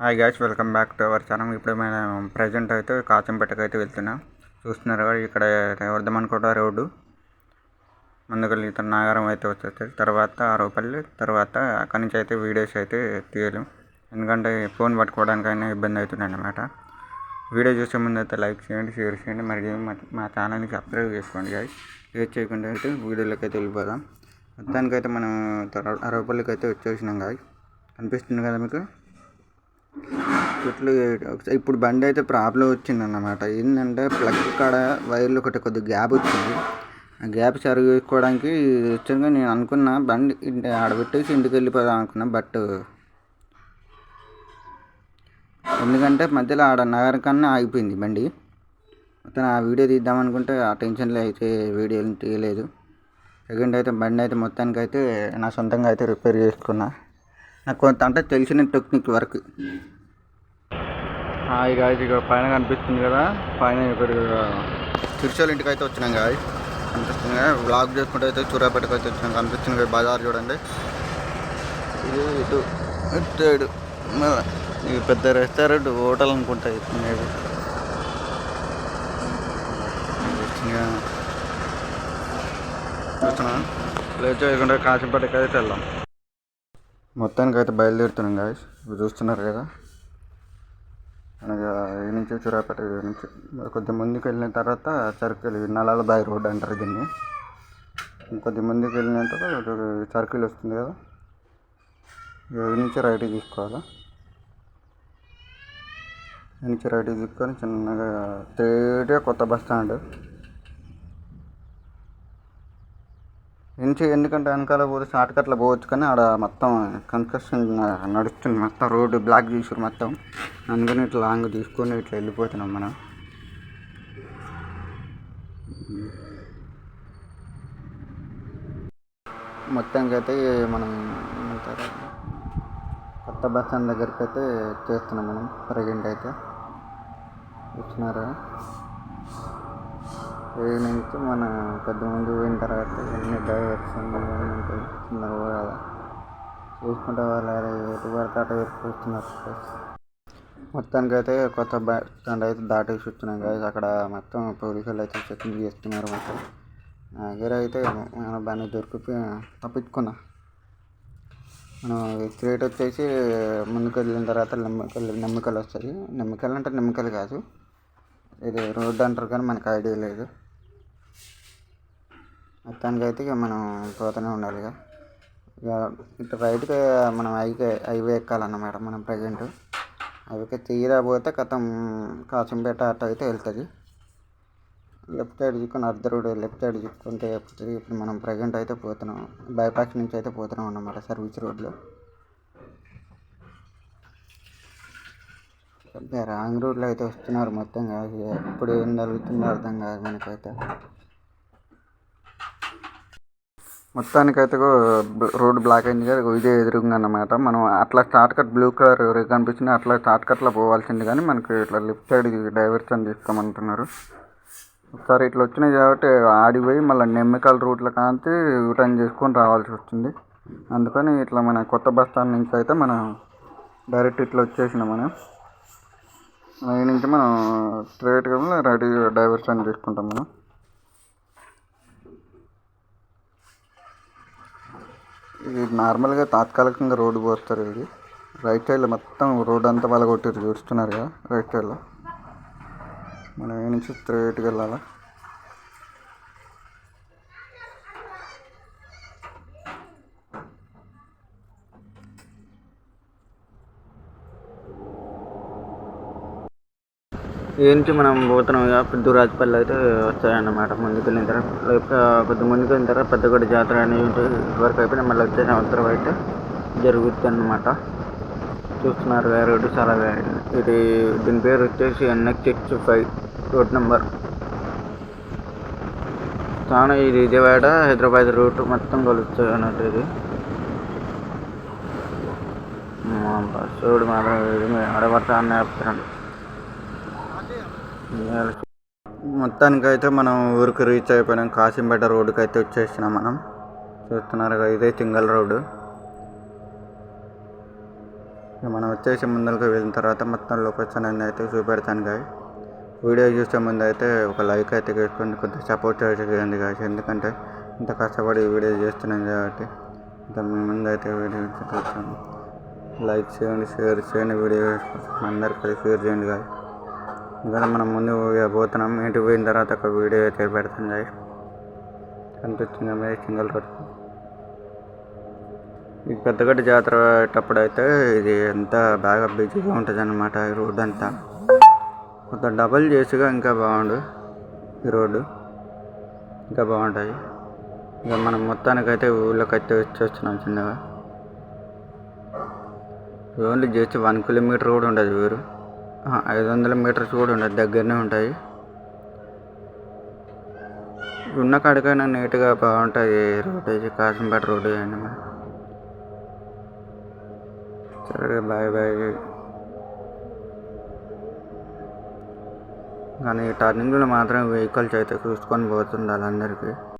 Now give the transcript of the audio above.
Hi guys welcome back to our channel ఇప్పుడు మేము present అయితే కాచంపేటకు అయితే వెళ్తున్నాం. చూస్తున్నారు కదా ఇక్కడ వర్ధమన్కోట రోడ్డు. ముందుకెళ్ళి ఇతను నాగారం అయితే వచ్చేస్తుంది తర్వాత ఆరోపల్లి తర్వాత అక్కడి నుంచి అయితే వీడియోస్ అయితే తీయలేం. ఎందుకంటే ఫోన్ పట్టుకోవడానికైనా ఇబ్బంది అవుతుంది అన్నమాట. వీడియో చూసే ముందు అయితే లైక్ చేయండి షేర్ చేయండి. మరి మా- మా ఛానల్ని సబ్స్క్రైబ్ చేసుకోండి గాయస్ షేర్ చేయకుండా అయితే వీడియోలోకి అయితే వెళ్ళిపోదాం. మొత్తానికైతే మనం అరవపల్లికి అయితే వచ్చేసినాం గాయస్ కనిపిస్తుంది కదా మీకు? చెట్లు ఇప్పుడు బండి అయితే ప్రాబ్లం వచ్చింది అన్నమాట ఏంటంటే ప్లగ్ కాడ వైర్లు ఒకటి కొద్ది గ్యాప్ వచ్చింది. ఆ గ్యాప్ సరిగేసుకోవడానికి వచ్చాక నేను అనుకున్నా బండి ఆడబెట్టేసి ఆడ పెట్టేసి ఇంటికి వెళ్ళిపోదాం అనుకున్నా బట్ ఎందుకంటే మధ్యలో ఆడ నగరం కన్నా ఆగిపోయింది బండి. మొత్తం ఆ వీడియో తీద్దాం అనుకుంటే ఆ టెన్షన్లో అయితే వీడియో తీయలేదు. సెకండ్ అయితే బండి అయితే మొత్తానికి అయితే నా సొంతంగా అయితే రిపేర్ చేసుకున్నా. నాకు కొంత అంటే తెలిసిన టెక్నిక్ వర్క్. హాయ్ గాయస్ ఇక పైన కనిపిస్తుంది కదా? పైన ఇక్కడ తిరుచాల ఇంటికి అయితే వచ్చినాం గాయస్. కనిపిస్తుంది కదా? బ్లాగ్ చేసుకుంటే అయితే సూర్యాపేటకు అయితే వచ్చినాం. కనిపిస్తుంది కదా బజార్ చూడండి. ఇది ఇటు ఇటు సైడ్. ఇది పెద్ద రెస్టారెంట్ హోటల్ అనుకుంటా ఇది మేబీ చూస్తున్నా? లేట్ చేయకుండా కాచిపేటకి అయితే వెళ్దాం. మొత్తానికి అయితే బయలుదేరుతున్నాం గాయస్ ఇప్పుడు చూస్తున్నారు కదా. అనగా ఈ నుంచి చూరాపేట నుంచి కొద్ది ముందుకు వెళ్ళిన తర్వాత సర్కిల్ నలాల బాయ్ రోడ్ అంటారు దీన్ని. కొద్ది ముందుకు వెళ్ళిన తర్వాత సర్కిల్ వస్తుంది కదా. ఈ నుంచి రైట్ తీసుకోవాలా. నుంచి రైట్ తీసుకొని చిన్నగా స్ట్రేట్గా కొత్త బస్ స్టాండ్. నుంచి ఎందుకంటే వెనకాల పోతే షార్ట్ కట్లో పోవచ్చు కానీ ఆడ మొత్తం కన్స్ట్రక్షన్ నడుస్తుంది మొత్తం రోడ్డు బ్లాక్ చేసారు మొత్తం. అందుకని ఇట్లా లాంగ్ తీసుకొని ఇట్లా వెళ్ళిపోతున్నాం మనం. మొత్తానికి అయితే మనం ఏమంటారు? కొత్త బస్ స్టాండ్ దగ్గరికి అయితే చేస్తున్నాం మనం ప్రజెంట్ అయితే. వచ్చినారా? ఏ నుంచి మన పెద్ద ముందు పోయిన తర్వాత ఎన్ని డ్రైవర్స్ ఉంటాయి చిన్నగా చూసుకుంటే వాళ్ళు ఎటు పడితే అటు వస్తున్నారు మొత్తానికి అయితే కొత్త బస్ స్టాండ్ అయితే దాటేసి వచ్చినాం కదా అక్కడ మొత్తం పోలీసులు అయితే చెకింగ్ చేస్తున్నారు మొత్తం. నా దగ్గర అయితే మన బాగానే దొరికిపోయి తప్పించుకున్నా. మనం రేట్ వచ్చేసి ముందుకు వెళ్ళిన తర్వాత నెమ్మకల్ నెమ్మకలు వస్తాయి. నిమ్మకాయలు అంటే నెమ్మకలు కాదు. ఇది రోడ్డు అంటారు కానీ మనకు ఐడియా లేదు. మొత్తానికి అయితే ఇక మనం పోతూనే ఉండాలి ఇక ఇక ఇటు రైట్కి మనం హైవే హైవే ఎక్కాలన్నమాట మనం ప్రజెంట్. హైవేకి తీరా పోతే కథం కాసంపేట అటు అయితే వెళ్తుంది. లెఫ్ట్ సైడ్ చూసుకొని అర్ధ రోడ్ లెఫ్ట్ సైడ్ చూసుకుంటే ఇప్పుడు మనం ప్రజెంట్ అయితే పోతున్నాం. బైపాస్ నుంచి అయితే పోతున్నాం అన్నమాట సర్వీస్ రోడ్లో. రాంగ్ రూట్లో అయితే వస్తున్నారు మొత్తం కాదు ఎప్పుడు ఏం జరుగుతుందో అర్థం కాదు మనకైతే. మొత్తానికైతే రోడ్ బ్లాక్ అయింది కదా ఇదే ఎదురుగా అన్నమాట మనం అట్లా షార్ట్ కట్ బ్లూ కలర్ కనిపించింది అట్లా షార్ట్ కట్లో పోవాల్సింది కానీ మనకి ఇట్లా లెఫ్ట్ సైడ్ డైవర్షన్ తీసుకోమంటున్నారు. ఒకసారి ఇట్లా వచ్చినాయి కాబట్టి ఆడిపోయి మళ్ళీ నెమ్మికల్ రూట్లో కాంతి యూటర్న్ చేసుకొని రావాల్సి వచ్చింది. అందుకని ఇట్లా మన కొత్త బస్ స్టాండ్ నుంచి అయితే మనం డైరెక్ట్ ఇట్లా వచ్చేసినాం మనం. ఈ నుంచి మనం స్ట్రైట్గా రెడీ డైవర్షన్ తీసుకుంటాం మనం. ఇది నార్మల్గా తాత్కాలికంగా రోడ్డు పోస్తారు ఇది రైట్ సైడ్లో మొత్తం రోడ్ అంతా వాళ్ళ కొట్టారు చూస్తున్నారు కదా? రైట్ సైడ్లో మనం ఏ నుంచి స్ట్రైట్గా వెళ్ళాలా? ఏంటి మనం పోతున్నాం ఇక. పెద్దరాజపల్లి అయితే వస్తాయన్నమాట ముందుకు వెళ్ళిన తర్వాత లేకపోతే కొద్ది ముందుకు వెళ్ళిన తర్వాత పెద్దగొడ్డ జాతర అనేది ఉంటుంది వరకు అయిపోయినా మళ్ళీ వచ్చే సంవత్సరం అయితే జరుగుతుంది అన్నమాట చూస్తున్నారు రోడ్డు చాలా ఇది దీని పేరు వచ్చేసి ఎన్ఎక్స్ ఫైవ్ రోడ్ నెంబర్. చాలా ఇది విజయవాడ హైదరాబాద్ రూట్ మొత్తం కలుస్తుంది అన్నట్టు ఇది. బస్సు మాత్రం ఆడపడతా అన్న చెప్తున్నాడు మొత్తానికి అయితే మనం ఊరికి రీచ్ అయిపోయినాం. కాసింపేట రోడ్డుకి అయితే వచ్చేసినాం మనం. చూస్తున్నారు కదా ఇదే సింగల్ రోడ్డు. మనం వచ్చేసి ముందరికి వెళ్ళిన తర్వాత మొత్తం లొకేషన్ అనేది అయితే చూపెడతాను గాయ. వీడియో చూసే ముందు అయితే ఒక లైక్ అయితే చేసుకోండి కొద్దిగా సపోర్ట్ చేయండి గాయస్ ఎందుకంటే ఇంత కష్టపడి వీడియో చేస్తున్నాను కాబట్టి ఇంత మీ ముందు అయితే వీడియో లైక్ చేయండి షేర్ చేయండి వీడియో అందరికీ షేర్ చేయండి గాయ. ఎందుకంటే మనం ముందు పోతున్నాం. ఇంటికి పోయిన తర్వాత ఒక వీడియో అయితే పెడతాను గాయ కనిపిస్తుంది కదా సింగల్ రోడ్. ఈ పెద్దగడ్డ జాతర అయ్యేటప్పుడు అయితే ఇది అంతా బాగా బిజీగా ఉంటుంది అనమాట ఈ రోడ్ అంతా. కొంత డబల్ చేసిగా ఇంకా బాగుండు ఈ రోడ్డు. ఇంకా బాగుంటుంది ఇక మనం మొత్తానికైతే ఊళ్ళోకి అయితే వచ్చేస్తున్నాం చిన్నగా. ఓన్లీ జస్ట్ వన్ కిలోమీటర్ కూడా ఉండదు ఊరు. ఐదు వందల మీటర్స్ కూడా ఉండదు దగ్గరనే ఉంటాయి. ఉన్న కాడికైనా నీట్గా బాగుంటుంది రోడ్ అయితే కాసింపేట రోడ్ అండి మరి. సరే బాయ్ బాయ్. కానీ టర్నింగ్లో మాత్రం వెహికల్స్ అయితే చూసుకొని పోతుండాలి అందరికీ.